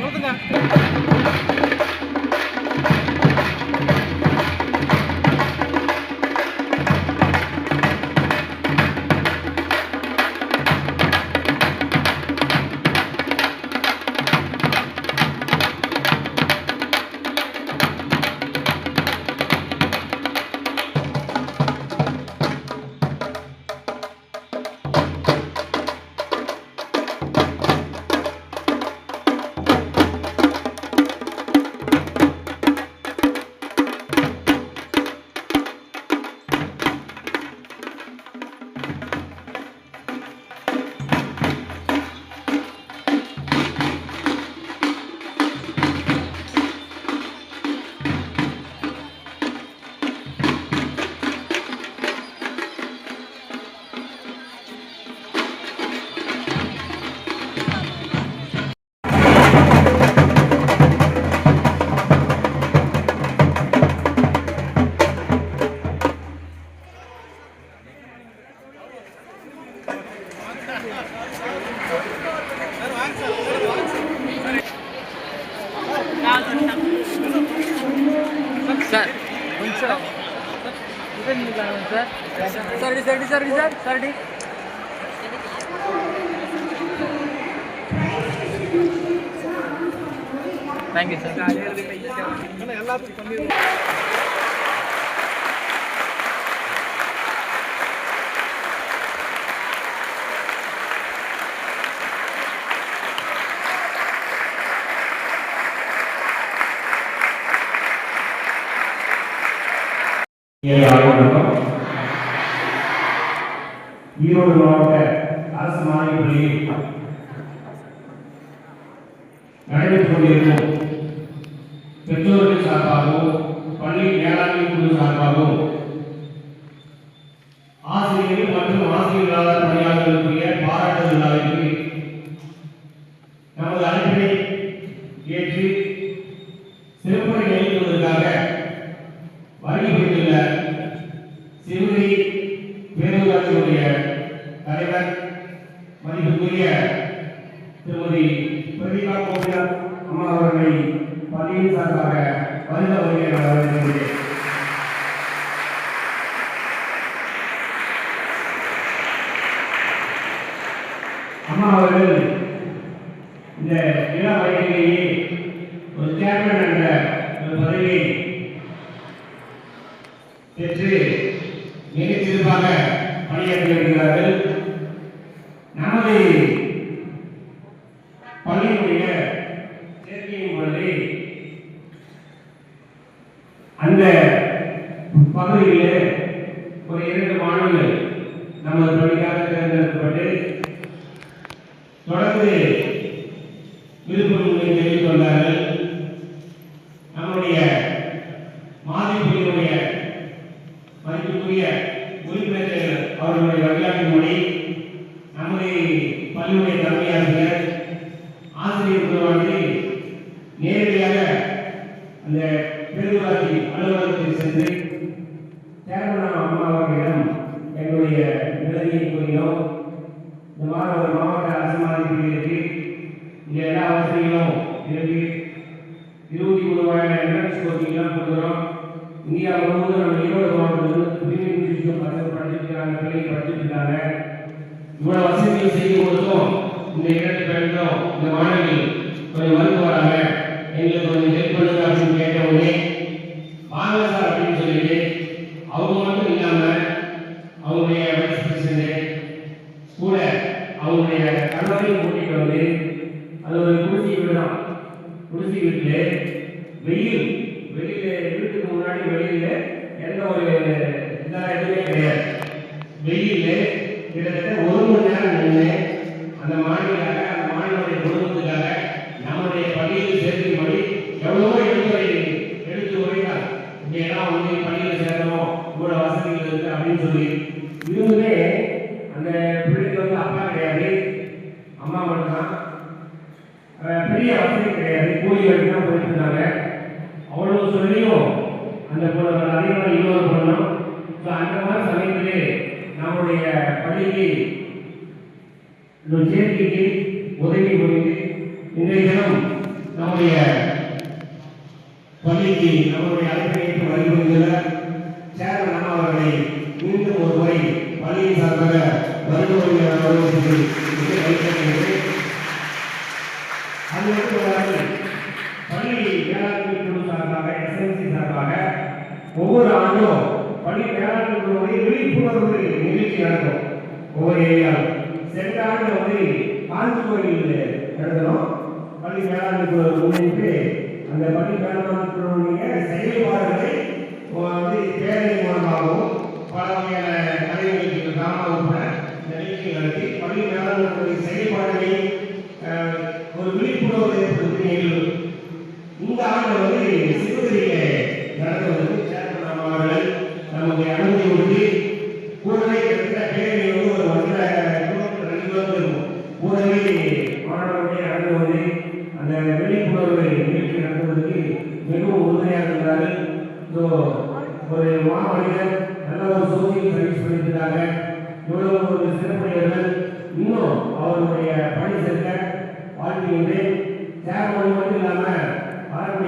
சொல்லுங்க சார் சரி சரி சரி சார் சரி தேங்க்யூ சார் எல்லாத்துக்கும் ஈரோடு மாவட்ட அரசு மாணவி பள்ளியில் நடைபெற்றுக் கொண்டிருக்கும் பெற்றோர்கள் சார்பாகவும் பள்ளி மேலாண்மை குழு சார்பாகவும் ஆசிரியர்கள் மற்றும் ஆசிரியர்களாளர் பணியாளர்களுக்குரிய பாராட்டு விழாவிற்கு நமது அழைப்பை ஏற்றி அம்மா அவர்கள் இந்த இள வயதிலேயே ஒரு சேர்மன் என்ற ஒரு பதவியை பெற்று மிகச்சிறப்பாக பணியாற்றி வருகிறார்கள். நமது பள்ளியினுடைய சேர்க்கையின் பொழுது அந்த பகுதியில் ஒரு இரண்டு grande, sem கல்வி சேர்க்கைக்கு உதவி கொடுத்து இன்றைய தினம் நம்முடைய பள்ளிக்கு நம்முடைய அழைப்பை ஏற்று வருகின்ற சேரன் அண்ணா அவர்களை மீண்டும் ஒரு முறை பள்ளியின் சார்பாக வருகை அலுவலகத்திற்கு வைத்திருக்கிறது ஒவ்வொரு ஆண்டும் பள்ளி வேளாண்மை குழுவை விழிப்புணர்வு நிகழ்ச்சி நடக்கும். ஒவ்வொரு ஏரியாவும் சென்ற ஆண்டு வந்து காஞ்சி கோயில் நடந்தோம் பள்ளி வேளாண்மை முன்னிட்டு அந்த பள்ளி வேளாண்மை செயல்பாடுகளை வந்து பேரணி மூலமாகவும் பல வகையான கலைஞர்களுக்கு நிகழ்ச்சிகள் டிராமா உட்பட இந்த நிகழ்ச்சி நடத்தி பள்ளி வேளாண்மை செயல்பாடுகளை ஒரு விழிப்புணர்வு ஏற்படுத்தி நிகழ்வு இந்த ஆண்டு வந்து சிவகிரியிலே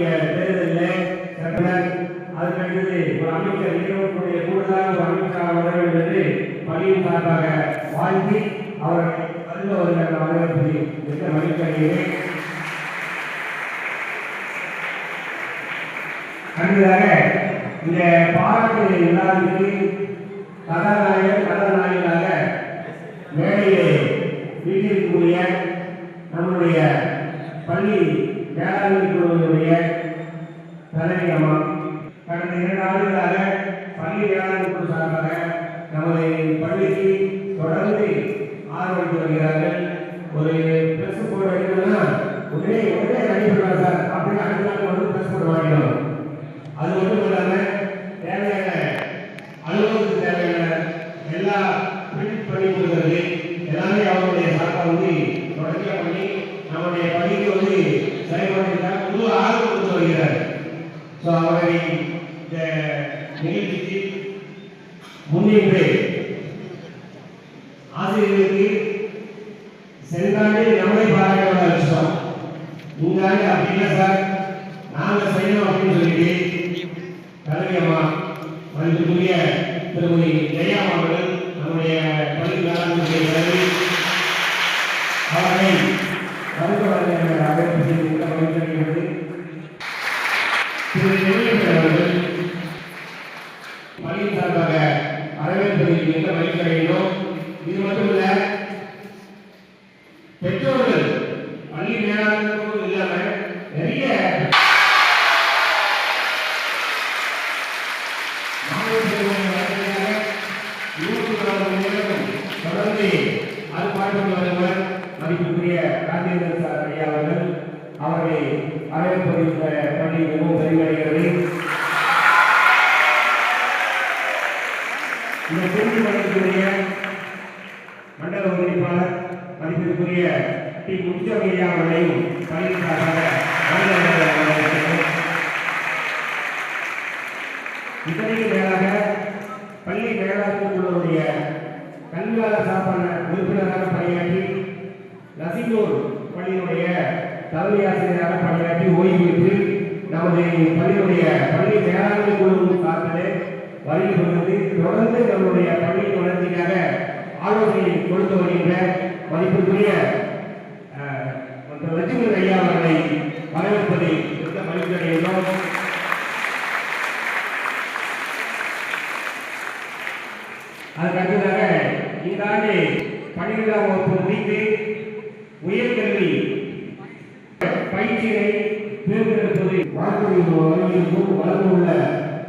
வரக்கூடிய தேர்தலில் சட்டமன்ற அதுக்கு ஒரு அமைச்சர் ஈரோட்டுடைய கூடுதலாக ஒரு அமைச்சராக வர வேண்டும் என்று பள்ளியின் சார்பாக வாழ்த்தி அவர்களை வருக வருகிற வரவேற்பதில் மிக்க மகிழ்ச்சி அடுத்ததாக இந்த பாராட்டு விழாவிற்கு கதாநாயகர் கதாநாயகனாக மேடையிலே வீட்டிற்குரிய நம்முடைய பள்ளி வேளாண்மை குழுவினுடைய தலைவி கடந்த இரண்டு ஆண்டுகளாக பள்ளி வேளாண்மை குழு சார்பாக நமது பள்ளிக்கு தொடர்ந்து ஆதரவளித்து வருகிறார்கள் ஒரு பிரஸ் போர்டு வைக்கணும்னா உடனே உடனே நடைபெறுவார் சார். அப்படின்னு அடுத்த வந்து பிரஸ் போர்டு வாங்கிடணும். அது மட்டும் இல்லாம தேவையான அலுவலகத்துக்கு தேவையான எல்லா பிரிண்ட் பண்ணி கொடுக்கறது எல்லாமே அவங்களுடைய சார்பாக வந்து தொடர்ச்சியாக பண்ணி நம்முடைய பணிக்கு வந்து செயல்படுத்திருக்காங்க முழு ஆதரவு கொடுத்து வருகிறார். ஸோ அவரை இந்த நிகழ்ச்சிக்கு முன்னின்று ஆசிரியர்களுக்கு சென்றாண்டு நம்மளை பாராட்ட வச்சோம் இந்த ஆண்டு அப்படி இல்லை சார். நாங்கள் செய்யணும் அப்படின்னு சொல்லிட்டு தலைவி அம்மா மதிப்புக்குரிய திருமதி ஜெயா அவர்கள் நம்முடைய பள்ளி வேளாண்மை தலைவி அவர்களை வருக வருகிற அழைப்பு செய்து மகிழ்ச்சியடைகிறது திரு நெல்லியப்பன் அவர்கள் பள்ளியின் சார்பாக வரவேற்பதில் மிக மகிழ்ச்சி அடைகிறோம் இது மட்டுமல்ல பெற்றோர்கள் பள்ளி மேலாண்மை இல்லாம நிறைய மாணவர்களுடைய வளர்ச்சிக்காக இருபத்தி நாலு மணி நேரம் தொடர்ந்து ஆர்ப்பாட்டம் வருவர் மதிப்புக்குரிய ராஜேந்திரன் சார் ஐயா அவர்கள் அவர்களை வரவேற்பதில் இந்த பள்ளி மிகவும் பெருமையடைகிறது இந்த திருச்சி மண்டலத்துடைய மண்டல ஒருங்கிணைப்பாளர் மதிப்பிற்குரிய டி முத்துசாமி ஐயா அவர்களையும் பள்ளி சார்பாக வருக வருக வரவேற்கிறோம். இதற்கு மேலாக பள்ளி மேலாண்மை குழுவுடைய கல்வியாளர் சார்பான உறுப்பினராக பணியாற்றி நசிங்கூர் பள்ளியினுடைய தலைமை ஆசிரியராக பணியாற்றி ஓய்வு பெற்று நமது பள்ளியுடைய பள்ளி மேலாண்மை குழு சார்பிலே வருகை கொண்டது தொடர்ந்து நம்முடைய பள்ளியின் வளர்ச்சிக்காக ஆலோசனை கொடுத்து வருகின்ற மதிப்புக்குரிய லட்சுமி ஐயா அவர்களை வரவேற்பதை மிக்க மகிழ்ச்சி அடைகிறோம். அதுக்கு இந்த ஆண்டு பன்னிரெண்டாம் வகுப்பு முடித்து உயர்கல்வி பயிற்சியை தேர்ந்தெடுப்பது வாழ்க்கையில் வழங்கியிருக்கும் வளர்ந்துள்ள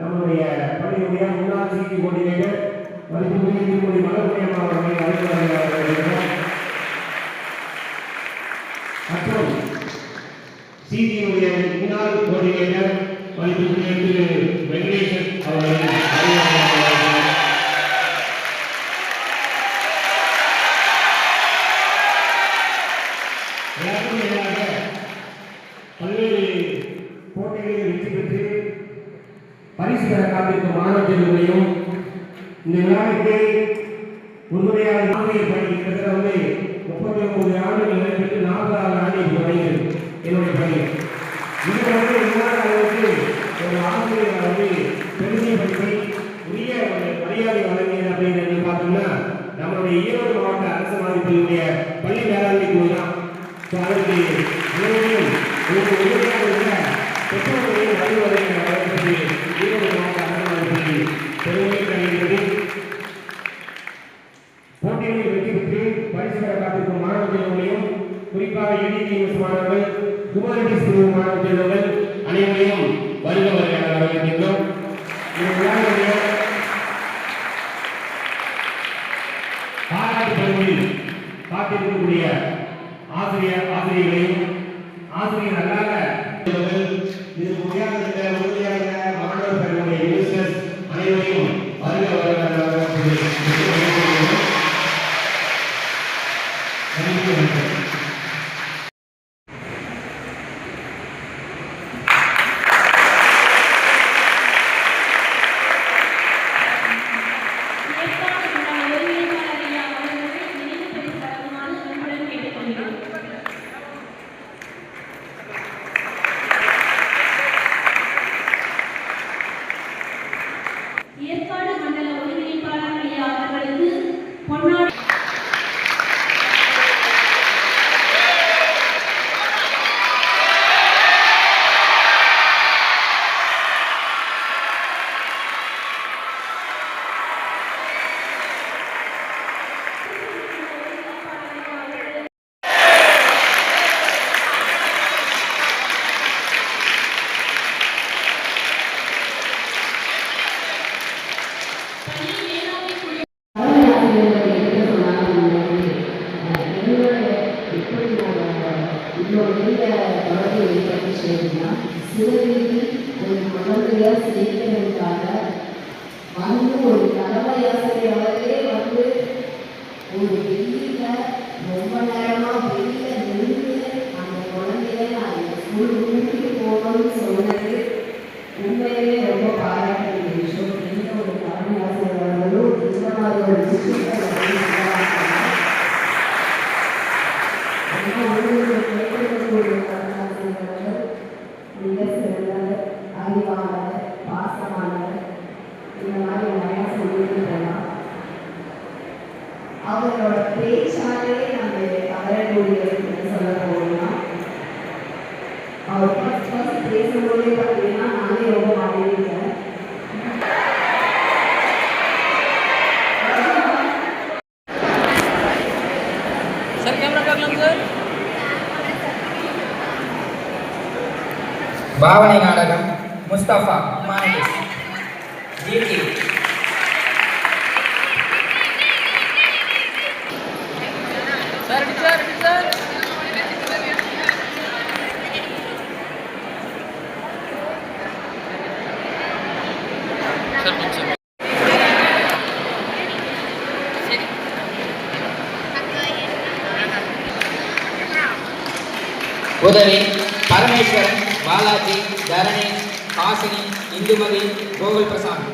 நம்முடைய பள்ளியுடைய முன்னாள் சிக்கி கொண்டிருக்கிற மதிப்புக்குரிய திருமதி மலர்மையம்மா அவர்களை அழைக்கிறார்கள் மற்றும் சிடியுடைய முன்னாள் கோடினேட்டர் மதிப்புக்குரிய திரு வெங்கடேசன் அவர்களை அறிவுறுத்துகிறார்கள் எல்லாருக்கும் மேலாக பல்வேறு போட்டிகளில் வெற்றி பெற்று பரிசு பெற காத்திருக்கும் மாணவ செல்வங்களையும் இந்த விழாவிற்கு உண்மையாக ஆசிரியர் பணி கிட்டத்தட்ட வந்து முப்பத்தி ஒன்பது ஆண்டுகள் நடைபெற்று நாற்பதாவது ஆண்டு இப்போ வருகிறது என்னுடைய பணி இது வந்து இல்லாத அளவுக்கு ஒரு ஆசிரியர் வந்து பெருமைப்படுத்தி உரிய ஒரு மரியாதை வழங்கியது அப்படின்னு நீங்க பார்த்தோம்னா நம்மளுடைய ஈரோடு மாவட்ட அரசு மாநிலத்தினுடைய பள்ளி வேளாண்மை குழு தான் அதற்கு பெற்றோர் மிக சிறந்தவர் அறிவாளர் பாசமானவர். இந்த மாதிரி நிறையா சொல்லிட்டு போகலாம் அவரோட பேச்சாலே நம்ம அவரக்கூடிய भावने नाटक मुस्तफ़ा मानिस। जीती उदय परमेश्वर। பாலாஜி தரணி ஹாசினி இந்துமதி கோகுல் பிரசாந்த்